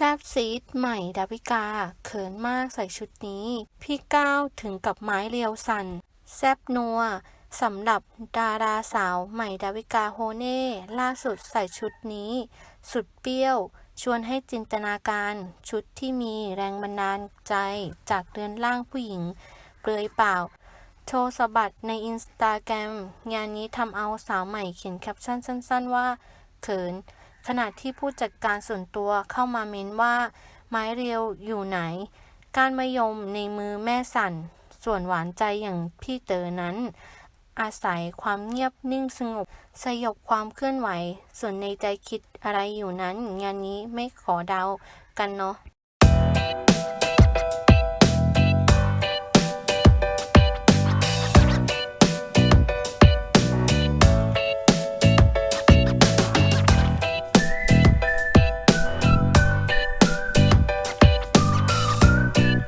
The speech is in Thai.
แซบซีดใหม่ดาวิกา เขินมากใส่ชุดนี้ พี่ก้าวถึงกับไม้เรียวสั่นแซบนัวสำหรับดาราสาวใหม่ดาวิกาโฮเน่ล่าสุดใส่ชุดนี้ สุดเปรี้ยว ชวนให้จินตนาการชุดที่มีแรงบันดาลใจจากเรือนร่างผู้หญิง เปลือยเปล่า โชว์สะบัดในอินสตาแกรมงานนี้ทำเอาสาวใหม่เขียนแคปชั่นสั้น ๆ ว่า เขิน ขณะที่ผู้จัดการส่วนตัวเข้ามาเม้นว่า ไม้เรียวอยู่ไหน การมายมในมือแม่สั่น ส่วนหวานใจอย่างพี่เต๋อนั้น อาศัยความเงียบนิ่งสงบ สยบความเคลื่อนไหว ส่วนในใจคิดอะไรอยู่นั้น งานนี้ไม่ขอเดากันเนาะ